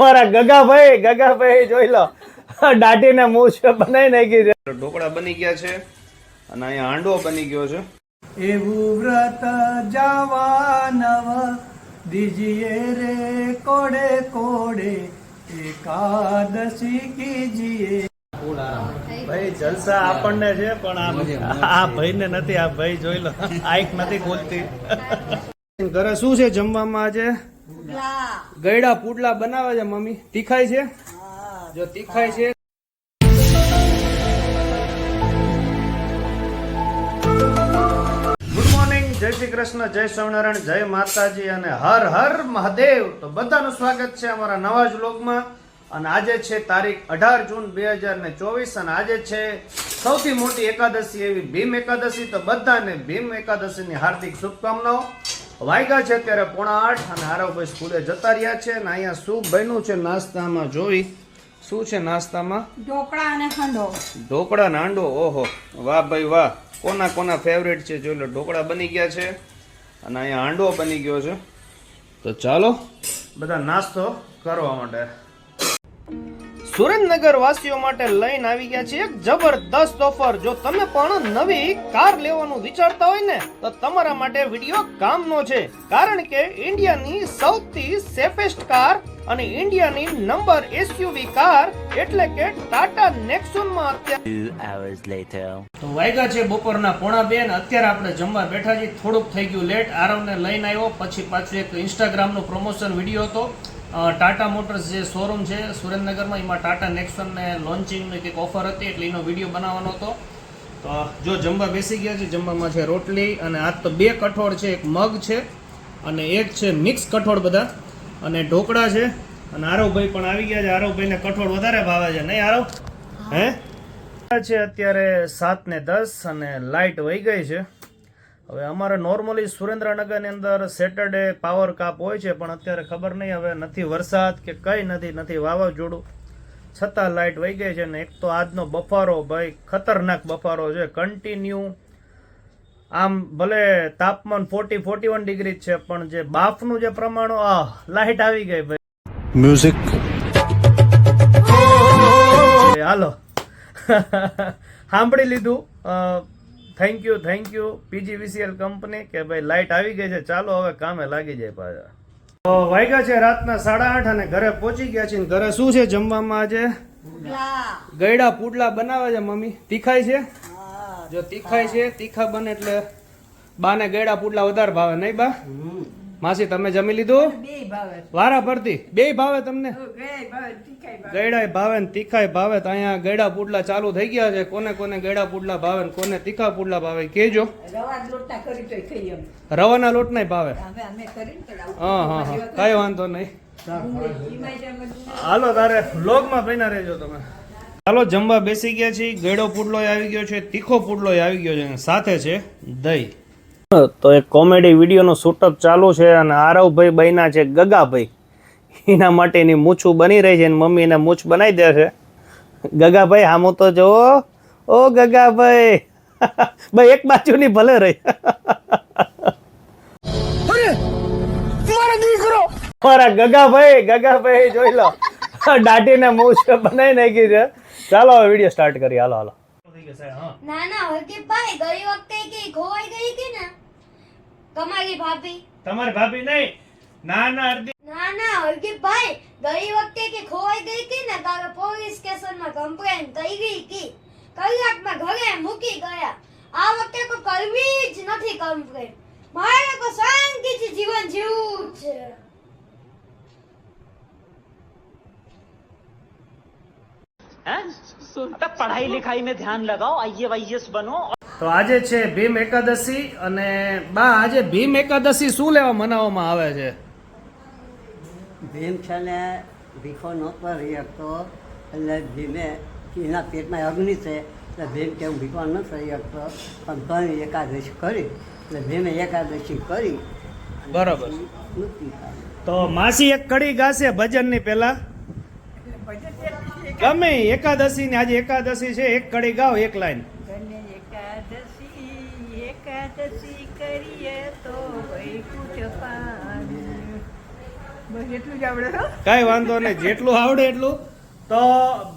મારા ગગાભાઈ ગગાભાઈ જોઈ લો. દાઢીને મૂછ બનાવી નાખી છે. ઢોકળા બની ગયા છે અને અહીંયા હાંડવો બની ગયો છે. એવું વ્રત જવાનવ દીજીએ રે કોડે કોડે એકાદશી કીજીએ. ભાઈ જલસા આપણને છે પણ આ આ ભાઈને નથી આ ભાઈ જોઈ લો. આઈક નથી ખોલતી. ઘરે શું છે જમવામાં આજે? ગયડા પુડલા બનાવે છે, મમ્મી. તીખાય છે? જો તીખાય છે. જય શ્રી કૃષ્ણ, જય સ્વામિનારાયણ, જય માતાજી અને હર હર મહાદેવ. તો બધાનું સ્વાગત છે અમારા નવા જ લોકમાં અને આજે છે તારીખ અઢાર જૂન બે હજાર ને ચોવીસ અને આજે છે સૌથી મોટી એકાદશી એવી ભીમ એકાદશી. તો બધાને ભીમ એકાદશીની હાર્દિક શુભકામનાઓ. વાગ્યા છે અત્યારે પોણા આઠ અને આરવભાઈ સ્કૂલે જતા રહ્યા છે અને અહીંયા શું બન્યું છે નાસ્તામાં જોઈ? શું છે નાસ્તામાં? ઢોકળા અને હાંડો ઢોકળા નાંડો ઓહો. વાહ ભાઈ વાહ. કોના કોના ફેવરેટ છે? જોઈ લો ઢોકળા બની ગયા છે અને અહીંયા હાંડો બની ગયો છે. તો ચાલો. બધા નાસ્તો કરવા માટે. સુરેન્દ્રનગર વાસીઓ માટે લઈને આવી ગયા છે એક જબરદસ્ત ઓફર. જો તમે પણ નવી કાર લેવાનું વિચારતા હોય ને તો તમારા માટે વીડિયો કામનો છે. કારણ કે ઇન્ડિયાની સૌથી સેફેસ્ટ કાર અને ઇન્ડિયાની નંબર એસયુવી કાર એટલે કે ટાટા નેક્સોનમાં. તો વાગ્યા છે બપોરના પોણા બે ને અત્યારે આપણે જમવા બેઠા છીએ. થોડુંક થઈ ગયું લેટ આરવને લઈને આવ્યો. પછી પાછું એક ઇન્સ્ટાગ્રામનો પ્રમોશન વીડિયો હતો. ટાટા મોટર્સ જે શોરૂમ છે સુરેન્દ્રનગરમાં એમાં ટાટા નેક્સોનને લોન્ચિંગની કંઈક ઓફર હતી એટલે એનો વીડિયો બનાવવાનો હતો. તો જો જમવા બેસી ગયા છે જમવામાં છે રોટલી અને આજ તો બે કઠોળ છે એક મગ છે અને એક છે મિક્સ કઠોળ બધા અને ઢોકળા છે અને આરવભાઈ પણ આવી ગયા છે. આરવભાઈને કઠોળ વધારે ભાવે છે. નહીં આરવ? હે. છે અત્યારે સાત ને દસ અને લાઇટ વહી ગઈ છે. હવે અમારે નોર્મલી સુરેન્દ્રનગરની અંદર સેટરડે પાવર કાપ હોય છે પણ અત્યારે ખબર નહીં હવે નથી વરસાદ કે કંઈ નથી નથી વાવાઝોડું. છતાં લાઇટ વહી ગઈ છે ને એક તો આજનો બફારો ભાઈ ખતરનાક બફારો છે કન્ટિન્યુ આમ ભલે તાપમાન ફોર્ટી ફોર્ટી વન ડિગ્રી છે પણ જે બાફનું જે પ્રમાણ આ લાઇટ આવી ગઈ ભાઈ. મ્યુઝિક હાલો. સાંભળી લીધું. Thank you thank you PGVCL company કે ભાઈ લાઇટ આવી ગઈ છે ચાલો હવે કામે લાગી જાય પાછા. વાગ્યા છે રાતના સાડા આઠ અને ઘરે પહોંચી ગયા છે ઘરે શું છે જમવામાં આજે? ગયડા પુડલા બનાવે છે મમ્મી. તીખાય છે? જો તીખાય છે તીખા બને એટલે બાને ગયડા પુડલા વધારે ભાવે નહીં બા? માસી તમે જમી લીધું? વારા ફરતી બે ભાવે તમને? બે ભાવે તીખાય ભાવે. ગયડાય ને તીખાય ભાવે તો અહીંયા ગયડા પુડલા ચાલુ થઈ ગયા છે. કોને કોને ગયડા પુડલા ભાવે ને કોને તીખા પુડલા ભાવે કેજો રવાના લોટ નહીં ભાવે? હા હા હા. કઈ વાંધો નહીં. હાલો તારે લોગમાં બન્યા રહેજો તમે. ચાલો જમવા બેસી ગયા છીએ. ગયડો પુડલો આવી ગયો છે તીખો પુડલો આવી ગયો છે. સાથે છે દહીં. તો એક કોમેડી વિડીયોનો શૂટઅપ ચાલુ છે અને આરવભાઈ બન્યા છે ગગાભાઈ. એના માટે એની મૂછું બની રહી છે અને મમ્મી એને મૂછ બનાવી દે છે. ગગાભાઈ હામો તો જુઓ. ઓ ગગાભાઈ. ભાઈ એક બાજુની ભલે રહી. મારા ગગાભાઈ ગગાભાઈ જોઈ લો. દાઢીને મૂછ બનાવી નાખી છે. ચાલો વીડિયો સ્ટાર્ટ કરીએ. હાલો હાલો. ના ના હરદીપભાઈ ગઈ વખતે કે ખોવાઈ ગઈ કે ને તમારી ભાભી તમારી ભાભી નહીં ના ના અર્ધી ના ના હરદીપભાઈ ગઈ વખતે કે ખોવાઈ ગઈ કે ને તારે પોલીસ સ્ટેશનમાં કમ્પ્લેન થઈ ગઈ કે કલાકમાં ઘરે મૂકી ગયા આ વખતે તો કરવી જ નથી કમ્પ્લેન મારે તો શાંતિથી જીવન જીવવું જ છે पढ़ाई लिखाई में ध्यान लगाओ आई वाईएस बनो તો આજે છે ભીમ એકાદશી અને બા આજે ભીમ એકાદશી શું લેવા મનાવવામાં આવે છે? ભીમ છે ને ભીખો નહોતો રહી શકતો એટલે ભીમે એના પેટમાં અગ્નિ છે એટલે ભીમ કે હું ભીખો ન થઈ શકતો પણ ભાઈ એકાદશી કરી એટલે ભીમે એકાદશી કરી બરાબર. તો માસી એક કડી ગાશે ભજનની પેલા ગમે એકાદશી ને આજે એકાદશી છે એક કડી ગાવ એક લાઈન. કાંઈ વાંધો નહીં, જેટલું આવડે એટલું. તો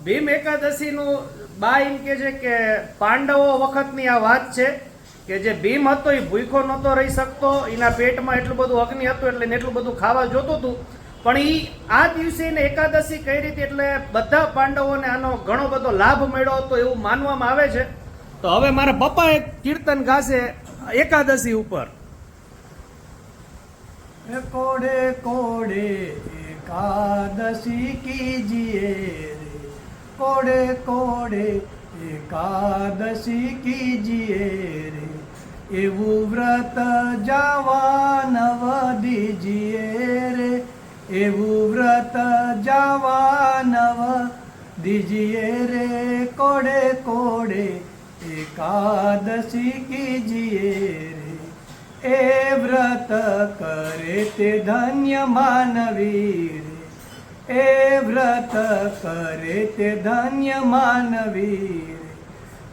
ભીમ એકાદશીનું બા એમ કે છે કે પાંડવો વખતની આ વાત છે કે જે ભીમ હતો એ ભૂખો નહોતો રહી શકતો, એના પેટમાં એટલું બધું અગ્નિ હતું એટલે એટલું બધું ખાવા જોતું હતું. પણ એ આ દિવસે એને એકાદશી કઈ રીતે એટલે બધા પાંડવોને આનો ઘણો બધો લાભ મળ્યો હતો એવું માનવામાં આવે છે. તો હવે મારા પપ્પા એક કીર્તન ગાશે એકાદશી ઉપર. કોડે કોડે એકાદશી કીજીએ રે. કોડે કોડે એકાદશી કીજીએ રે. એવું વ્રત જાવા નવ દીજીએ રે. એવું વ્રત જાવા નવ દીજીએ રે. કોડે કોડે એકાદશી કીજીએ રે. એ વ્રત કરે તે ધન્ય માનવી એ વ્રત કરે તે ધન્ય માનવી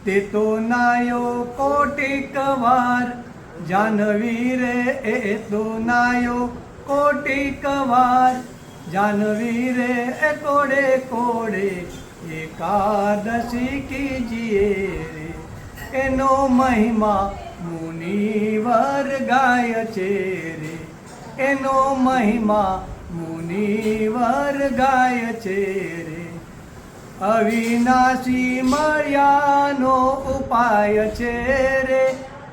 તે તો નાયો કોટિક વાર. જાનવી રે એ તો નાયો કોટિક વાર. જાનવી રે એ કોડે કોડે એકાદશી કીજીએ. એનો મહિમા મુનિવર ગાય છે રે. એનો મહિમા મુનિવર ગાય છે રે. અવિનાશી મળ્યાનો ઉપાય છે રે.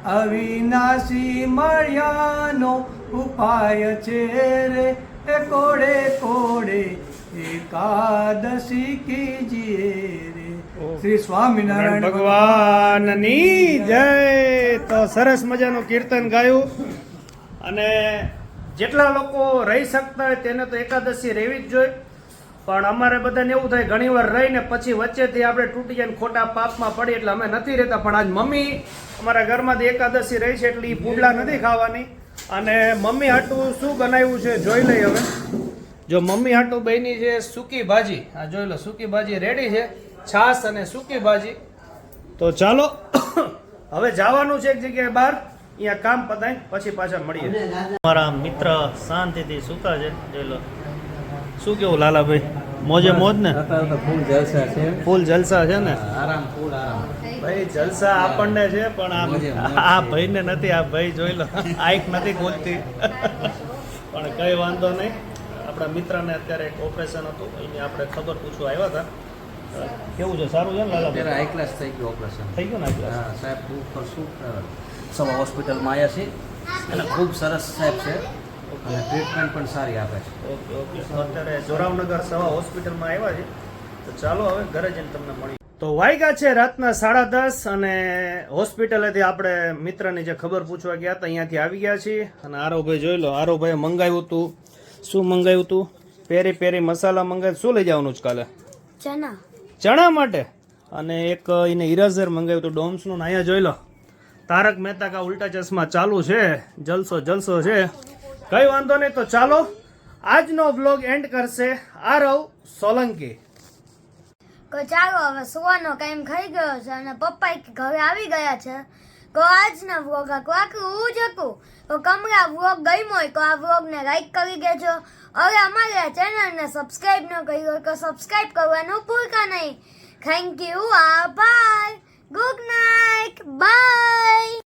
અવિનાશી મળ્યાનો ઉપાય છે રે. એ કોડે કોડે એકાદશી કીજીએ રે. શ્રી સ્વામિનારાયણ ભગવાનની જય. તો સરસ મજાનું કીર્તન ગાયું. અને જેટલા લોકો રહી શકતા હોય તેને તો એકાદશી રહેવી જ જોઈએ. પણ અમારે બધાને એવું થાય, ઘણીવાર રહીને પછી વચ્ચેથી આપણે તૂટી જાય ખોટા પાપમાં પડી એટલે અમે નથી રહેતા. પણ આજ મમ્મી અમારા ઘરમાંથી એકાદશી રહી છે એટલે એ પૂડલા નથી ખાવાની. અને મમ્મી હાટું શું બનાવ્યું છે જોઈ લઈ હવે. જો મમ્મી હાટું બની છે સૂકી ભાજી. આ જોઈ લો, સૂકી ભાજી રેડી છે. છાસ અને સૂકી ભાજી. તો ચાલો. હવે જવાનું છે એક જગ્યાએ બહાર. અહીંયા કામ પતાય પછી પાછા મળીએ. મારા મિત્ર શાંતિથી સુતા છે. જોઈ લો. શું કેવું લાલાભાઈ? મોજે મોજ ને? ફૂલ જલસા છે. ફૂલ જલસા છે ને? આરામ ફૂલ આરામ. ભાઈ જલસા આપણને છે પણ. આ ભાઈને નથી આ ભાઈ જોઈ લો. આઈક નથી ખોલતી પણ કઈ વાંધો નહીં. આપણા મિત્રને અત્યારે એક ઓપરેશન હતું. એની આપણે ખબર પૂછવા આવ્યા હતા. કેવું છે? સારું છે ને અત્યારે લાલાભાઈ હાઈ ક્લાસ થઈ ગયું ઓપરેશન થઈ ગયું ને આ ક્લાસ હા સાહેબ ખૂબ કરશું સવા હોસ્પિટલમાં આવ્યા છે અને ખૂબ સરસ સાહેબ છે. અને ટ્રીટમેન્ટ પણ સારી આપે છે. Okay okay. અત્યારે જોરાવનગર સવા હોસ્પિટલમાં આવ્યા છે તો ચાલો હવે ઘરે જઈને તમને મળી તો વાગ્યા છે રાતના સાડા દસ અને હોસ્પિટલેથી આપણે મિત્રની જે ખબર પૂછવા ગયા હતા અહીંયાથી આવી ગયા છીએ. અને આરોભાઈ જોઈ લો આરોભાઈએ મંગાવ્યું હતું. શું મંગાવ્યું હતું? પેરી પેરી મસાલા મંગાવ્યું શું લઈ જવાનું છે કાલે? ચના. ચણા માટે. અને એક એને ઇરેઝર મંગાવ્યું તો ડોમ્સનું. અહીંયા જોઈ લો. તારક મહેતા કા ઉલ્ટા ચશ્મા ચાલુ છે. જલસો જલસો છે. કઈ વાંધો નહીં, તો ચાલો. આજનો બ્લોગ એન્ડ કરશે આરવ સોલંકી. તો ચાલો, હવે સુવાનો ટાઈમ થઈ ગયો છે અને પપ્પા ઘરે આવી ગયા છે. તો આજના વ્લોગ આખું આખું હું જ હતું? તો કમરા વ્લોગ ગમ્યો હોય તો આ વ્લોગને લાઈક કરી દેજો. હવે અમારે આ ચેનલને સબસ્ક્રાઈબ ન કરી હોય તો સબસ્ક્રાઈબ કરવાનું ભૂલતા નહીં. થેન્ક યુ આભાર. Good night bye